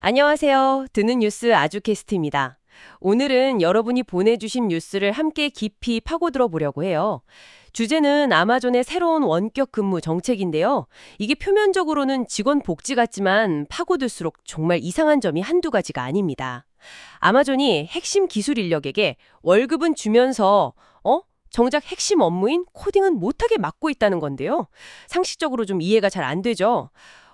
안녕하세요. 듣는 뉴스 아주캐스트입니다. 오늘은 여러분이 보내주신 뉴스를 함께 깊이 파고들어 보려고 해요. 주제는 아마존의 새로운 원격 근무 정책인데요. 이게 표면적으로는 직원 복지 같지만 파고들수록 정말 이상한 점이 한두 가지가 아닙니다. 아마존이 핵심 기술 인력에게 월급은 주면서 어? 정작 핵심 업무인 코딩은 못하게 막고 있다는 건데요. 상식적으로 좀 이해가 잘 안 되죠.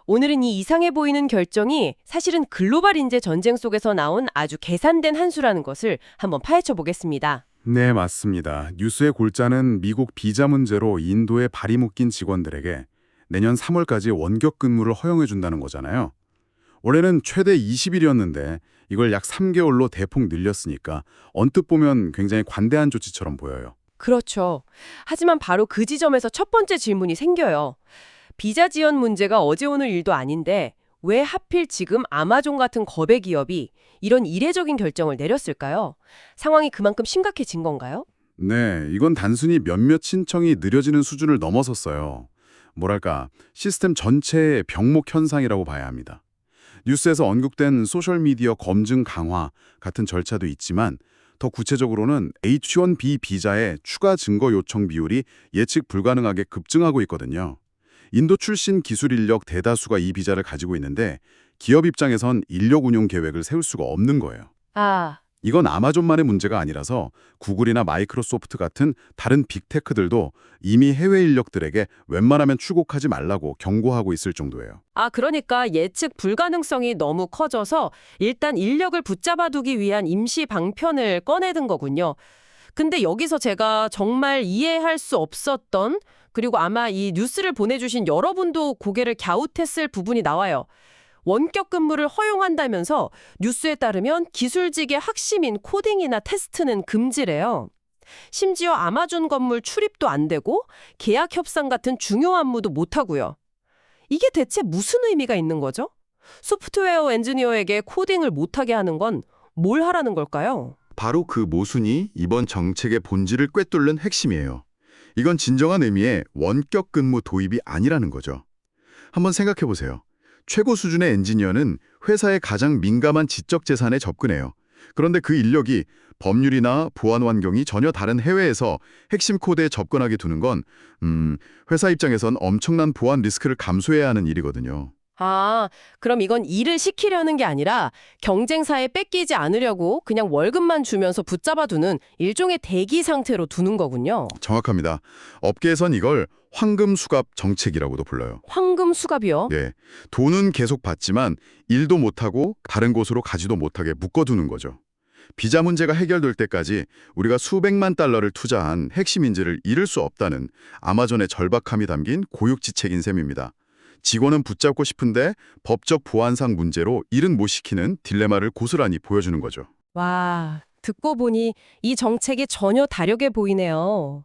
오늘은 이 이상해 보이는 결정이 사실은 글로벌 인재 전쟁 속에서 나온 아주 계산된 한 수라는 것을 한번 파헤쳐 보겠습니다. 네, 맞습니다. 뉴스의 골자는 미국 비자 문제로 인도에 발이 묶인 직원들에게 내년 3월까지 원격 근무를 허용해 준다는 거잖아요. 원래는 최대 20일이었는데 이걸 약 3개월로 대폭 늘렸으니까 언뜻 보면 굉장히 관대한 조치처럼 보여요. 그렇죠. 하지만 바로 그 지점에서 첫 번째 질문이 생겨요. 비자 지원 문제가 어제 오늘 일도 아닌데 왜 하필 지금 아마존 같은 거대 기업이 이런 이례적인 결정을 내렸을까요? 상황이 그만큼 심각해진 건가요? 네, 이건 단순히 몇몇 신청이 느려지는 수준을 넘어섰어요. 뭐랄까, 시스템 전체의 병목 현상이라고 봐야 합니다. 뉴스에서 언급된 소셜미디어 검증 강화 같은 절차도 있지만 더 구체적으로는 H1B 비자의 추가 증거 요청 비율이 예측 불가능하게 급증하고 있거든요. 인도 출신 기술 인력 대다수가 이 비자를 가지고 있는데 기업 입장에선 인력 운용 계획을 세울 수가 없는 거예요. 아, 이건 아마존만의 문제가 아니라서 구글이나 마이크로소프트 같은 다른 빅테크들도 이미 해외 인력들에게 웬만하면 출국하지 말라고 경고하고 있을 정도예요. 아 그러니까 예측 불가능성이 너무 커져서 일단 인력을 붙잡아두기 위한 임시 방편을 꺼내든 거군요. 근데 여기서 제가 정말 이해할 수 없었던 그리고 아마 이 뉴스를 보내주신 여러분도 고개를 갸웃했을 부분이 나와요. 원격 근무를 허용한다면서 뉴스에 따르면 기술직의 핵심인 코딩이나 테스트는 금지래요. 심지어 아마존 건물 출입도 안 되고 계약 협상 같은 중요 업무도 못 하고요. 이게 대체 무슨 의미가 있는 거죠? 소프트웨어 엔지니어에게 코딩을 못하게 하는 건 뭘 하라는 걸까요? 바로 그 모순이 이번 정책의 본질을 꿰뚫는 핵심이에요. 이건 진정한 의미의 원격 근무 도입이 아니라는 거죠. 한번 생각해 보세요. 최고 수준의 엔지니어는 회사의 가장 민감한 지적 재산에 접근해요. 그런데 그 인력이 법률이나 보안 환경이 전혀 다른 해외에서 핵심 코드에 접근하게 두는 건 음, 회사 입장에선 엄청난 보안 리스크를 감수해야 하는 일이거든요. 아, 그럼 이건 일을 시키려는 게 아니라 경쟁사에 뺏기지 않으려고 그냥 월급만 주면서 붙잡아 두는 일종의 대기 상태로 두는 거군요. 정확합니다. 업계에선 이걸 황금 수갑 정책이라고도 불러요. 황금 수갑이요? 예, 돈은 계속 받지만 일도 못하고 다른 곳으로 가지도 못하게 묶어두는 거죠. 비자 문제가 해결될 때까지 우리가 수백만 달러를 투자한 핵심 인재를 잃을 수 없다는 아마존의 절박함이 담긴 고육지책인 셈입니다. 직원은 붙잡고 싶은데 법적 보안상 문제로 일은 못 시키는 딜레마를 고스란히 보여주는 거죠. 와, 듣고 보니 이 정책이 전혀 다르게 보이네요.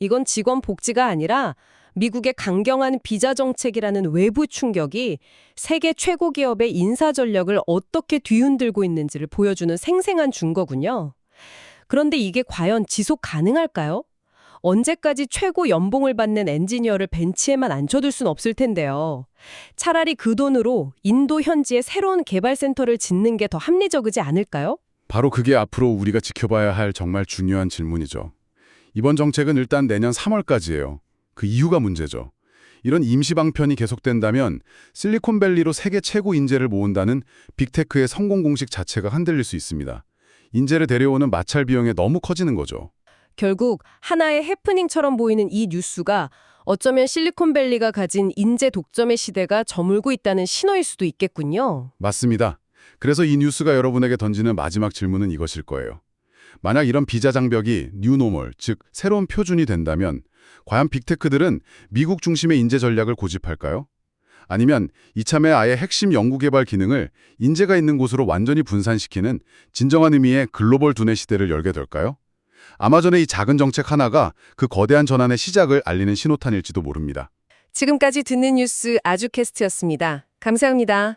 이건 직원 복지가 아니라 미국의 강경한 비자 정책이라는 외부 충격이 세계 최고 기업의 인사 전력을 어떻게 뒤흔들고 있는지를 보여주는 생생한 증거군요. 그런데 이게 과연 지속 가능할까요? 언제까지 최고 연봉을 받는 엔지니어를 벤치에만 앉혀둘 순 없을 텐데요. 차라리 그 돈으로 인도 현지에 새로운 개발센터를 짓는 게 더 합리적이지 않을까요? 바로 그게 앞으로 우리가 지켜봐야 할 정말 중요한 질문이죠. 이번 정책은 일단 내년 3월까지예요. 그 이유가 문제죠. 이런 임시 방편이 계속된다면 실리콘밸리로 세계 최고 인재를 모은다는 빅테크의 성공 공식 자체가 흔들릴 수 있습니다. 인재를 데려오는 마찰 비용이 너무 커지는 거죠. 결국 하나의 해프닝처럼 보이는 이 뉴스가 어쩌면 실리콘밸리가 가진 인재 독점의 시대가 저물고 있다는 신호일 수도 있겠군요. 맞습니다. 그래서 이 뉴스가 여러분에게 던지는 마지막 질문은 이것일 거예요. 만약 이런 비자 장벽이 뉴노멀, 즉 새로운 표준이 된다면 과연 빅테크들은 미국 중심의 인재 전략을 고집할까요? 아니면 이참에 아예 핵심 연구개발 기능을 인재가 있는 곳으로 완전히 분산시키는 진정한 의미의 글로벌 두뇌 시대를 열게 될까요? 아마존의 이 작은 정책 하나가 그 거대한 전환의 시작을 알리는 신호탄일지도 모릅니다. 지금까지 듣는 뉴스 아주캐스트였습니다. 감사합니다.